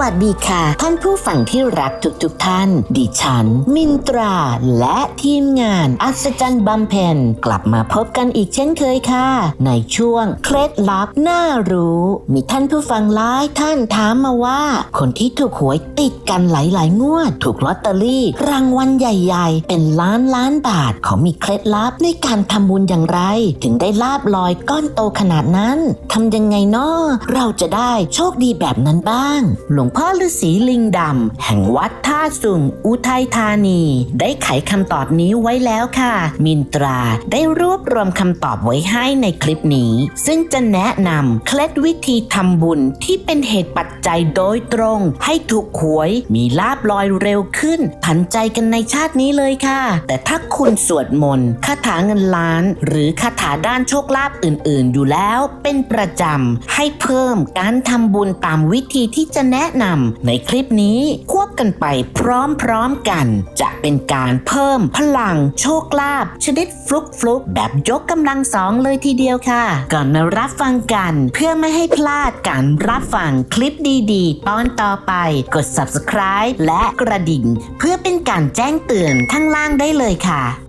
วัสดีค่ะ ท่านผู้ฟังที่รักทุกๆทท่าน ดิฉัน มินตรา และทีมงาน อัศจรรย์บำเพ็ญกลับมาพบกันอีกเช่นเคยค่ะ ในช่วงเคล็ดลับน่ารู้ มีท่านผู้ฟังหลายท่านถามมาว่า คนที่ถูกหวยติดกันหลายๆงวด ถูกลอตเตอรี่ รางวัลใหญ่ ๆ เป็นล้านล้านบาทเขามีเคล็ดลับในการทำบุญอย่างไร ถึงได้ลาบลอยก้อนโตขนาดนั้นทำยังไงนาะเราจะได้โชคดีแบบนั้นบ้าง หลวงพ่อฤาษีลิงดำแห่งวัดท่าสุงอุทัยธานี ได้ไขคำตอบนี้ไว้แล้วค่ะ มินตราได้รวบรวมคำตอบไว้ให้ในคลิปนี้ ซึ่งจะแนะนำเคล็ดวิธีทำบุญที่เป็นเหตุปัจจัยโดยตรง ให้ถูกหวยมีลาบลอยเร็วขึ้นทันใจกันในชาตินี้เลยค่ะ แต่ถ้าคุณสวดมนต์คาถาเงินล้าน หรือคาถาด้านโชคลาภอื่น ๆ อยู่แล้วเป็นประจำให้เพิ่มการทำบุญตามวิธีที่จะแนะนำในคลิปนี้ควบกันไปพร้อมๆกัน จะเป็นการเพิ่มพลังโชคลาภชนิดฟลุกฟลุกแบบยกกำลังสองเลยทีเดียวค่ะ ก่อนมารับฟังกันเพื่อไม่ให้พลาดการรับฟังคลิปดีๆ ตอนต่อไป กด subscribe และกระดิ่ง เพื่อเป็นการแจ้งเตือนข้างล่างได้เลยค่ะ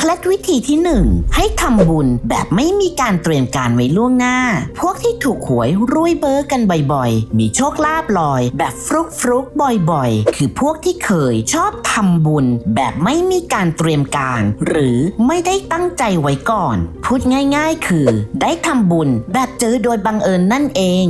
เคล็ดวิธีที่ 1 ให้ทำบุญแบบไม่มีการเตรียมการไว้ล่วงหน้า พวกที่ถูกหวยรวยเบอร์กันบ่อยๆ มีโชคลาภลอย แบบฟลุกฟลุกบ่อยๆ คือพวกที่เคยชอบทำบุญแบบไม่มีการเตรียมการ หรือไม่ได้ตั้งใจไว้ก่อน พูดง่ายๆ คือ ได้ทำบุญแบบเจอโดยบังเอิญนั่นเอง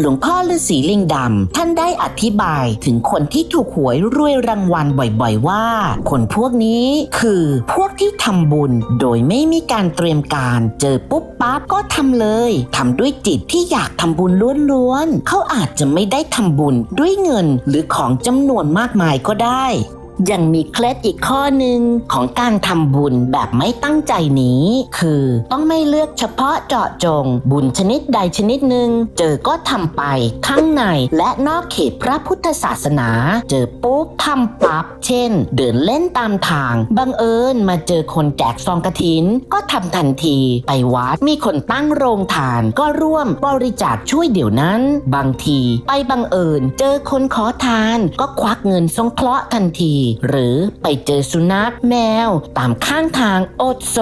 หลวงพ่อฤาษีลิงดำท่านได้อธิบายถึงคนที่ถูกหวยรวยรางวัลบ่อยๆว่า คนพวกนี้คือพวกที่ทำบุญโดยไม่มีการเตรียมการเจอปุ๊บปั๊บก็ทำเลยทำด้วยจิตที่อยากทำบุญล้วนๆเขาอาจจะไม่ได้ทำบุญด้วยเงินหรือของจำนวนมากมายก็ได้ ยังมีเคล็ดอีกข้อหนึ่งของการทำบุญแบบไม่ตั้งใจนี้ คือต้องไม่เลือกเฉพาะเจาะจง บุญชนิดใดชนิดหนึ่งเจอก็ทำไปทั้งในและนอกเขตพระพุทธศาสนา เจอปุ๊บทำปั๊บเช่น เดินเล่นตามทางบังเอิญมาเจอคนแจกซองกระถิน ก็ทำทันทีไปวัดมีคนตั้งโรงทาน ก็ร่วมบริจาคช่วยเดี๋ยวนั้น บางทีไปบังเอิญ เจอคนขอทานก็ควักเงินสงเคราะห์ทันทีหรือไปเจอสุนัขแมว ตามข้างทางอดโซ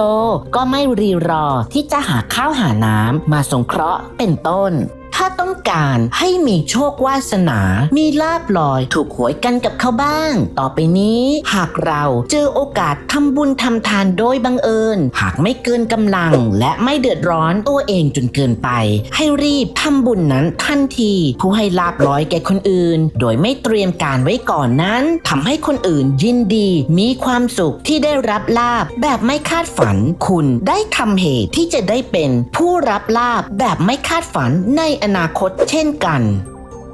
ก็ไม่รีรอที่จะหาข้าวหาน้ำมาสงเคราะห์เป็นต้น ถ้าต้องการให้มีโชควาสนา มีลาบลอยถูกหวยกันกับเขาบ้าง ต่อไปนี้ หากเราเจอโอกาสทำบุญทำทานโดยบังเอิญ หากไม่เกินกำลังและไม่เดือดร้อนตัวเองจนเกินไป ให้รีบทำบุญนั้นทันที ผู้ให้ลาบลอยแก่คนอื่น โดยไม่เตรียมการไว้ก่อนนั้นทำให้คนอื่นยินดี มีความสุขที่ได้รับลาบแบบไม่คาดฝัน คุณได้ทำเหตุที่จะได้เป็นผู้รับลาบแบบไม่คาดฝันในออนาคตเช่นกัน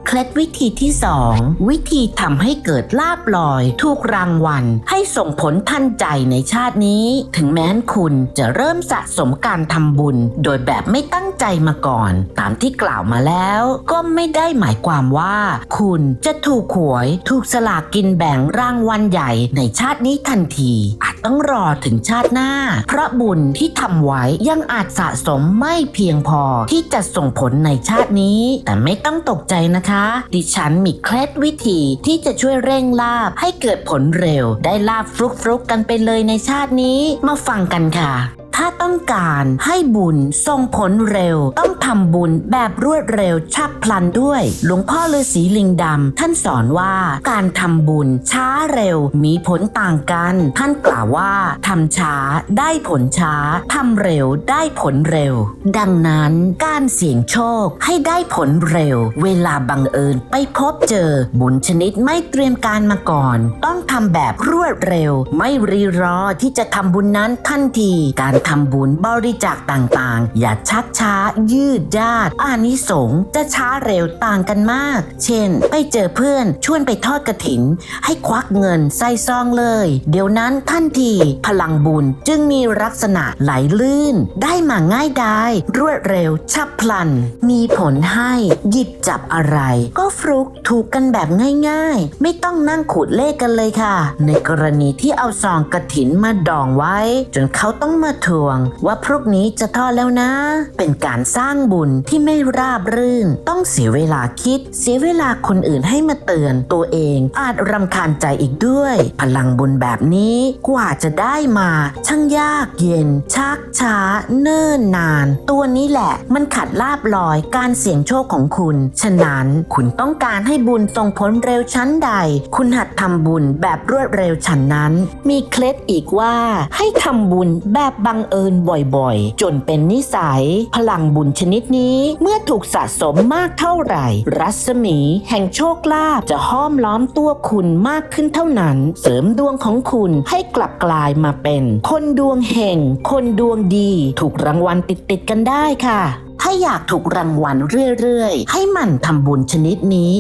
เคล็ดวิธีที่ 2 วิธีทำให้เกิดลาบลอยถูกรางวัล ให้ส่งผลทันใจในชาตินี้ ถึงแม้นคุณจะเริ่มสะสมการทำบุญ โดยแบบไม่ตั้งใจมาก่อน ตามที่กล่าวมาแล้ว ก็ไม่ได้หมายความว่า คุณจะถูกหวย ถูกสลากกินแบ่งรางวัลใหญ่ในชาตินี้ทันที ต้องรอถึงชาติหน้า เพราะบุญที่ทำไว้ยังอาจสะสมไม่เพียงพอที่จะส่งผลในชาตินี้ แต่ไม่ต้องตกใจนะคะ ดิฉันมีเคล็ดวิธีที่จะช่วยเร่งลาบให้เกิดผลเร็ว ได้ลาบฟลุกๆกันไปเลยในชาตินี้ มาฟังกันค่ะ ถ้าต้องการให้บุญส่งผลเร็ว ต้องทำบุญแบบรวดเร็วฉับพลันด้วย หลวงพ่อฤาษีลิงดำท่านสอนว่าการทำบุญช้าเร็วมีผลต่างกัน ท่านกล่าวว่าทำช้าได้ผลช้าทำเร็วได้ผลเร็ว ดังนั้นการเสี่ยงโชคให้ได้ผลเร็ว เวลาบังเอิญไปพบเจอบุญชนิดไม่เตรียมการมาก่อน ต้องทำแบบรวดเร็ว ไม่รีรอที่จะทำบุญนั้นทันทีการทำบุญบริจาคต่างๆ อย่าชักช้า ยืดยาดอานิสงส์จะช้าเร็วต่างกันมาก เช่น ไปเจอเพื่อนชวนไปทอดกระถิน ให้ควักเงินใส่ซองเลย เดี๋ยวนั้นทันที พลังบุญจึงมีลักษณะไหลลื่น ได้มาง่ายดายรวดเร็วฉับพลัน มีผลให้หยิบจับอะไร ก็ฟลุกถูกกันแบบง่ายๆ ไม่ต้องนั่งขูดเลขกันเลยค่ะ ในกรณีที่เอาซองกระถินมาดองไว้ จนเขาต้องมาถูวง ว่าพรุ่งนี้จะทอดแล้วนะ เป็นการสร้างบุญที่ไม่ราบรื่น ต้องเสียเวลาคิด เสียเวลาคนอื่นให้มาเตือนตัวเอง อาจรำคาญใจอีกด้วย พลังบุญแบบนี้กว่าจะได้มา ช่างยากเย็น ชักช้า เนิ่นนาน ตัวนี้แหละ มันขัดลาบลอยการเสี่ยงโชคของคุณ ฉะนั้นคุณต้องการให้บุญส่งผลเร็วชั้นใด คุณหัดทำบุญแบบรวดเร็วฉันนั้น มีเคล็ดอีกว่าให้ทำบุญแบบบังเอิญบ่อยๆ จนเป็นนิสัย พลังบุญชนิดนี้เมื่อถูกสะสมมากเท่าไหร่ รัศมีแห่งโชคลาภจะห้อมล้อมตัวคุณมากขึ้นเท่านั้น เสริมดวงของคุณให้กลับกลายมาเป็น คนดวงเฮงคนดวงดี ถูกรางวัลติดๆกันได้ค่ะ ถ้าอยากถูกรางวัลเรื่อยๆ ให้หมันทำบุญชนิดนี้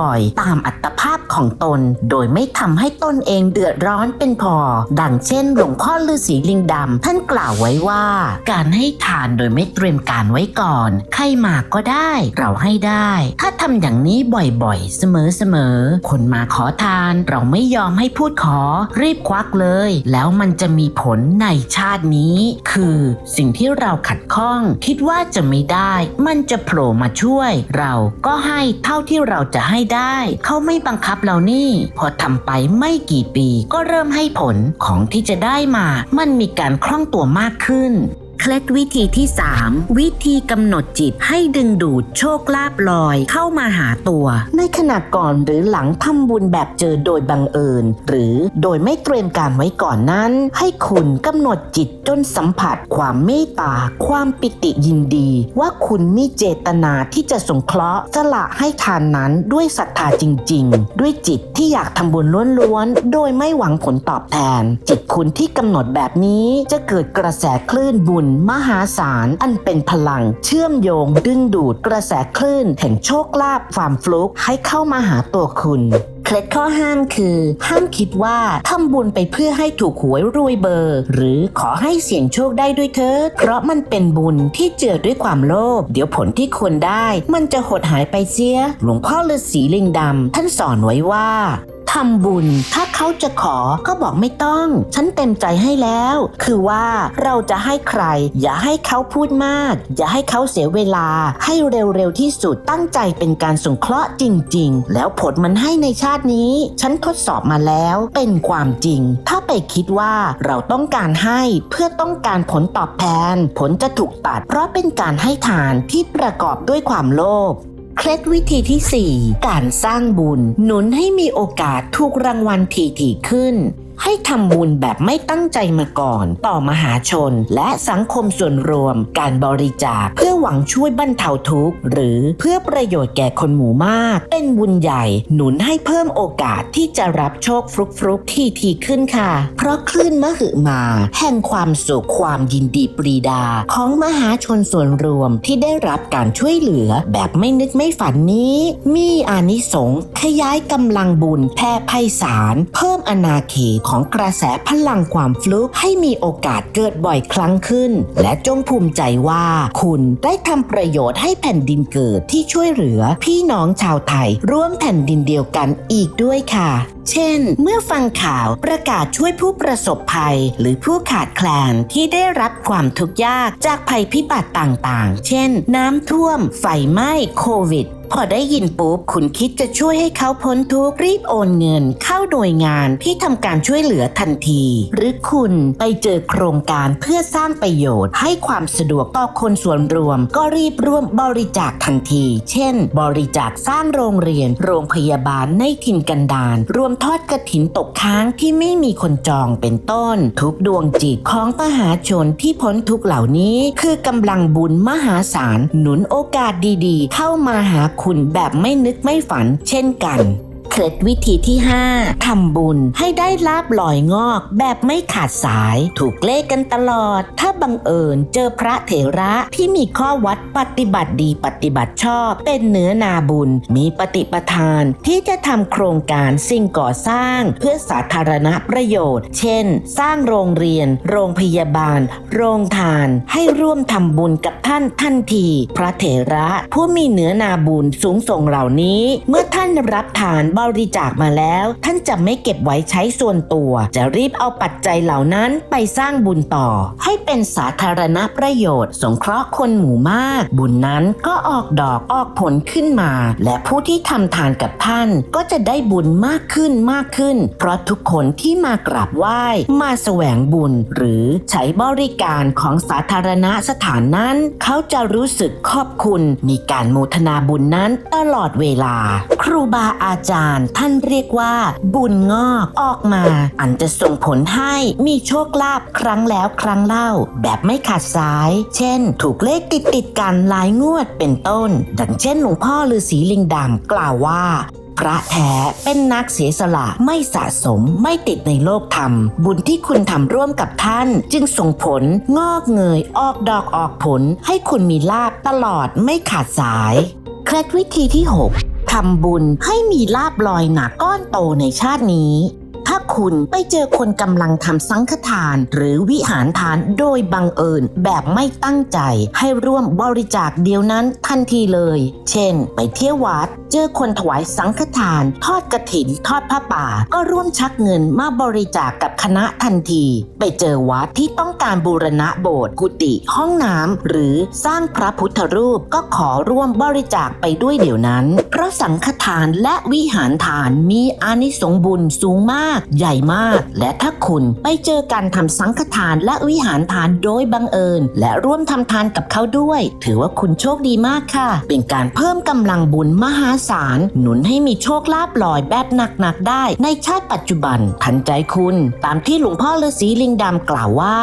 บ่อยๆ ตามอัตภาพของตน โดยไม่ทำให้ตนเองเดือดร้อนเป็นพอ ดังเช่น หลวงพ่อฤาษีลิงดำท่านกล่าวไว้ว่า การให้ทานโดยไม่เตรียมการไว้ก่อน ใครมาก็ได้ เราให้ได้ ถ้าทำอย่างนี้บ่อยๆ เสมอๆ คนมาขอทานเราไม่ยอมให้พูดขอ รีบควักเลย แล้วมันจะมีผลในชาตินี้ คือสิ่งที่เราขัดข้อง คิดว่าจะไม่ได้ มันจะโผล่มาช่วย เราก็ให้เท่าที่เราจะให้ได้ เขาไม่บังคับเรานี่ พอทำไปไม่กี่ปีก็เริ่มให้ผลของที่จะได้มา มันมีการคล่องตัวมากขึ้น เคล็ดวิธีที่ 3 วิธีกำหนดจิตให้ดึงดูดโชคลาภลอยเข้ามาหาตัว ในขณะก่อนหรือหลังทำบุญแบบเจอโดยบังเอิญ หรือโดยไม่เตรียมการไว้ก่อนนั้น ให้คุณกำหนดจิตจนสัมผัส ความเมตตา ความปิติยินดี ว่าคุณมีเจตนาที่จะสงเคราะห์สละให้ทานนั้นด้วยศรัทธาจริง ๆ ด้วยจิตที่อยากทำบุญล้วนๆ โดยไม่หวังผลตอบแทน จิตคุณที่กำหนดแบบนี้จะเกิดกระแสคลื่นบุญมหาศาลอันเป็นพลังเชื่อมโยง ดึงดูดกระแสคลื่น แห่งโชคลาภความฟลุกให้เข้ามาหาตัวคุณเคล็ดข้อห้ามคือ ห้ามคิดว่าทำบุญไปเพื่อให้ถูกหวยรวยเบอร์ หรือขอให้เสี่ยงโชคได้ด้วยเถิดเพราะมันเป็นบุญที่เจือด้วยความโลภเดี๋ยวผลที่ควรได้ มันจะหดหายไปเสีย หลวงพ่อฤาษีลิงดำท่านสอนไว้ว่า ทำบุญ ถ้าเขาจะขอก็บอกไม่ต้อง ฉันเต็มใจให้แล้ว คือว่าเราจะให้ใคร อย่าให้เขาพูดมาก อย่าให้เขาเสียเวลา ให้เร็วๆที่สุดตั้งใจเป็นการสงเคราะห์จริง ๆ แล้วผลมันให้ในชาตินี้ ฉันทดสอบมาแล้วเป็นความจริง ถ้าไปคิดว่าเราต้องการให้เพื่อต้องการผลตอบแทน ผลจะถูกตัด เพราะเป็นการให้ทานที่ประกอบด้วยความโลภ เคล็ดวิธีที่ 4 การสร้างบุญ หนุนให้มีโอกาสถูกรางวัลถี่ๆขึ้น ให้ทำบุญแบบไม่ตั้งใจมาก่อน ต่อมหาชน และสังคมส่วนรวม การบริจาคเพื่อหวังช่วยบรรเทาทุกข์ หรือเพื่อประโยชน์แก่คนหมู่มาก เป็นบุญใหญ่หนุนให้เพิ่มโอกาสที่จะรับโชคฟลุกฟลุกๆที่ทีขึ้นค่ะ เพราะคลื่นมหึมา แห่งความสุขความยินดีปรีดา ของมหาชนส่วนรวมที่ได้รับการช่วยเหลือ แบบไม่นึกไม่ฝันนี้ มีอานิสงส์ขยายกำลังบุญแผ่ไพศาลเพิ่มอนาเขตของกระแสพลังความฟลุกให้มีโอกาสเกิดบ่อยครั้งขึ้น และจงภูมิใจว่าคุณได้ทำประโยชน์ให้แผ่นดินเกิดที่ช่วยเหลือพี่น้องชาวไทย ร่วมแผ่นดินเดียวกันอีกด้วยค่ะ เช่น เมื่อฟังข่าวประกาศช่วยผู้ประสบภัย หรือผู้ขาดแคลนที่ได้รับความทุกข์ยากจากภัยพิบัติต่างๆ เช่น น้ำท่วม ไฟไหม้โควิดพอได้ยินปุ๊บคุณคิดจะช่วยให้เขาพ้นทุกข์รีบโอนเงิน เข้าหน่วยงานที่ทำการช่วยเหลือทันที หรือคุณไปเจอโครงการเพื่อสร้างประโยชน์ ให้ความสะดวกต่อคนส่วนรวม ก็รีบร่วมบริจาคทันที เช่น บริจาคสร้างโรงเรียน โรงพยาบาลในถิ่นกันดารรวมทอดกระถินตกค้างที่ไม่มีคนจองเป็นต้น ทุกดวงจิตของมหาชนที่พ้นทุกเหล่านี้ คือกำลังบุญมหาศาลหนุนโอกาสดีๆ เข้ามาหาคุณแบบไม่นึกไม่ฝันเช่นกัน เคล็ดวิธีที่ 5ทำบุญให้ได้ลาบลอยงอกแบบไม่ขาดสาย ถูกเลขกันตลอด ถ้าบังเอิญเจอพระเถระที่มีข้อวัดปฏิบัติดีปฏิบัติชอบ เป็นเนื้อนาบุญ มีปฏิปทานที่จะทำโครงการสิ่งก่อสร้างเพื่อสาธารณประโยชน์ เช่น สร้างโรงเรียน โรงพยาบาล โรงทาน ให้ร่วมทำบุญกับท่านทันที พระเถระผู้มีเนื้อนาบุญสูงส่งเหล่านี้ เมื่อท่านรับทานบริจาคมาแล้ว ท่านจะไม่เก็บไว้ใช้ส่วนตัว จะรีบเอาปัจจัยเหล่านั้นไปสร้างบุญต่อ ให้เป็นสาธารณประโยชน์ สงเคราะห์คนหมู่มาก บุญนั้นก็ออกดอกออกผลขึ้นมา และผู้ที่ทำทานกับท่านก็จะได้บุญมากขึ้นมากขึ้น เพราะทุกคนที่มากราบไหว้มาแสวงบุญ หรือใช้บริการของสาธารณสถานนั้น เขาจะรู้สึกขอบคุณ มีการโมทนาบุญนั้นตลอดเวลา ครูบาอาจารย์ท่านเรียกว่าบุญงอกออกมา อันจะส่งผลให้มีโชคลาภครั้งแล้วครั้งเล่า แบบไม่ขาดสาย เช่น ถูกเลขติดติดกันหลายงวดเป็นต้น ดังเช่นหลวงพ่อฤาษีลิงดำกล่าวว่าพระแท้เป็นนักเสียสละไม่สะสมไม่ติดในโลกธรรม บุญที่คุณทำร่วมกับท่าน จึงส่งผลงอกเงยออกดอกออกผล ให้คุณมีลาบตลอดไม่ขาดสาย เคล็ดวิธีที่ 6 ทำบุญให้มีลาบลอยหนักก้อนโตในชาตินี้ ถ้าคุณไปเจอคนกำลังทำสังฆทาน หรือวิหารทานโดยบังเอิญแบบไม่ตั้งใจ ให้ร่วมบริจาคเดียวนั้นทันทีเลย เช่น ไปเที่ยววัด เจอคนถวายสังฆทาน ทอดกระถิน ทอดผ้าป่า ก็ร่วมชักเงินมาบริจาคกับคณะทันที ไปเจอวัดที่ต้องการบูรณะโบสถ์กุฏิห้องน้ำหรือสร้างพระพุทธรูปก็ขอร่วมบริจาคไปด้วยเดี๋ยวนั้น พราะสังฆทานและวิหารทานมีอานิสงบุญสูงมาก ใหญ่มาก และถ้าคุณไปเจอการทำสังฆทานและวิหารทานโดยบังเอิญ และร่วมทำทานกับเขาด้วย ถือว่าคุณโชคดีมากค่ะ เป็นการเพิ่มกำลังบุญมหาศาล หนุนให้มีโชคลาภลอยแบบหนักๆได้ ในชาติปัจจุบันทันใจคุณ ตามที่หลวงพ่อฤาษีลิงดำกล่าวว่า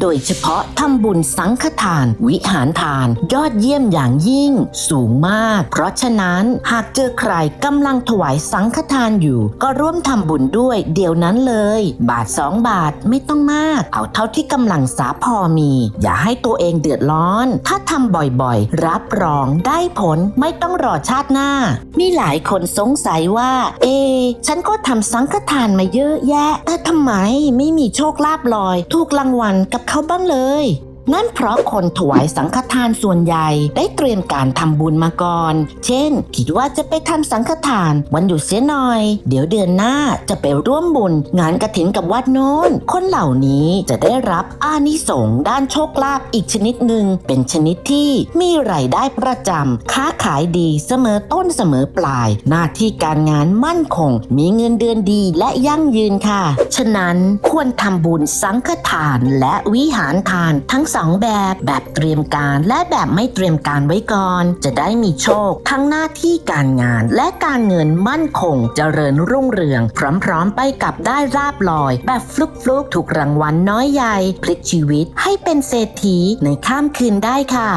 โดยเฉพาะทำบุญสังฆทาน วิหารทาน ยอดเยี่ยมอย่างยิ่ง สูงมาก เพราะฉะนั้นหากเจอใครกำลังถวายสังฆทานอยู่ ก็ร่วมทำบุญด้วยเดี๋ยวนั้นเลย บาทสองบาทไม่ต้องมาก เอาเท่าที่กำลังสาพอมี อย่าให้ตัวเองเดือดร้อน ถ้าทำบ่อยๆ รับรองได้ผลไม่ต้องรอชาติหน้า มีหลายคนสงสัยว่า เอ ฉันก็ทำสังฆทานมาเยอะแยะ แต่ทำไมไม่มีโชคลาภลอย ถูกรางวัลกับเขาบ้างเลย นั่นเพราะคนถวายสังฆทานส่วนใหญ่ได้เตรียมการทำบุญมาก่อน เช่น คิดว่าจะไปทำสังฆทานวันหยุดเสียหน่อย เดี๋ยวเดือนหน้าจะไปร่วมบุญ งานกระถินกับวัดโน้น คนเหล่านี้จะได้รับอานิสงส์ด้านโชคลาภอีกชนิดหนึ่ง เป็นชนิดที่มีรายได้ประจำค้าขายดีเสมอต้นเสมอปลาย หน้าที่การงานมั่นคง มีเงินเดือนดีและยั่งยืนค่ะ ฉะนั้นควรทำบุญสังฆทานและวิหารทานทั้งสองแบบ แบบเตรียมการและแบบไม่เตรียมการไว้ก่อน จะได้มีโชค ทั้งหน้าที่การงานและการเงินมั่นคงเจริญรุ่งเรือง พร้อมๆ ไปกับได้ราบลอย แบบฟลุกฟลุกๆถูกรางวัลน้อยใหญ่พลิกชีวิตให้เป็นเศรษฐีในข้ามคืนได้ค่ะ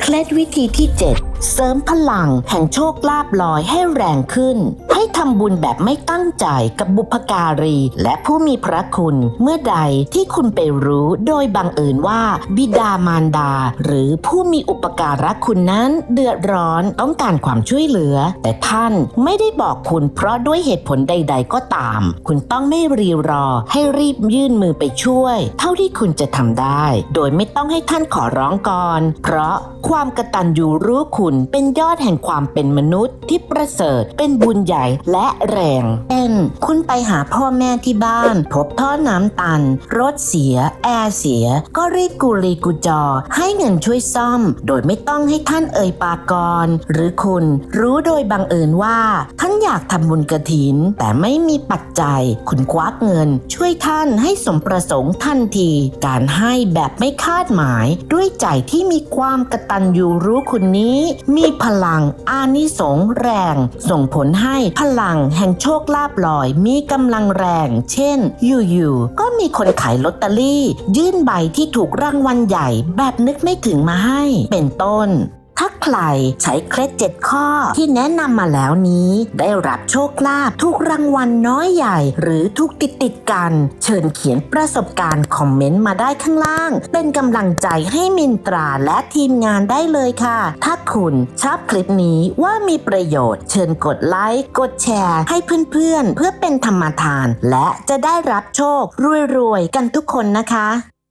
เคล็ดวิธีที่ 7เสริมพลังแห่งโชคลาภลอยให้แรงขึ้น ให้ทำบุญแบบไม่ตั้งใจกับบุพการี และผู้มีพระคุณเมื่อใดที่คุณไปรู้โดยบังเอิญว่า บิดามารดา หรือผู้มีอุปการะคุณนั้นเดือดร้อนต้องการความช่วยเหลือ แต่ท่านไม่ได้บอกคุณเพราะด้วยเหตุผลใด ๆ ก็ตาม คุณต้องไม่รีรอให้รีบยื่นมือไปช่วย เท่าที่คุณจะทำได้ โดยไม่ต้องให้ท่านขอร้องก่อน เพราะความกระตัญญูรู้คุณเป็นยอดแห่งความเป็นมนุษย์ที่ประเสริฐเป็นบุญใหญ่และแรงเช่นคุณไปหาพ่อแม่ที่บ้าน พบท่อน้ำตัน รถเสีย แอร์เสีย ก็รีบกุลีกุจอ ให้เงินช่วยซ่อม โดยไม่ต้องให้ท่านเอ่ยปากก่อนหรือคุณรู้โดยบังเอิญว่า ท่านอยากทำบุญกระถิน แต่ไม่มีปัจจัย คุณควักเงิน ช่วยท่านให้สมประสงค์ทันที การให้แบบไม่คาดหมายด้วยใจที่มีความกระตัญญูรู้คุณนี้มีพลังอานิสงแรง ส่งผลให้พลังแห่งโชคลาภลอยมีกำลังแรง เช่น อยู่ๆก็มีคนขายลอตเตอรี่ ยื่นใบที่ถูกรางวัลใหญ่แบบนึกไม่ถึงมาให้ เป็นต้น ถ้าใครใช้เคล็ดเจ็ดข้อที่แนะนำมาแล้วนี้ ได้รับโชคลาภทุกรางวัลน้อยใหญ่ หรือทุกติดติดกัน เชิญเขียนประสบการณ์คอมเมนต์มาได้ข้างล่าง เป็นกำลังใจให้มินตราและทีมงานได้เลยค่ะ ถ้าคุณชอบคลิปนี้ว่ามีประโยชน์ เชิญกดไลค์ กดแชร์ ให้เพื่อนๆเพื่อเป็นธรรมทาน และจะได้รับโชครวยๆกันทุกคนนะคะ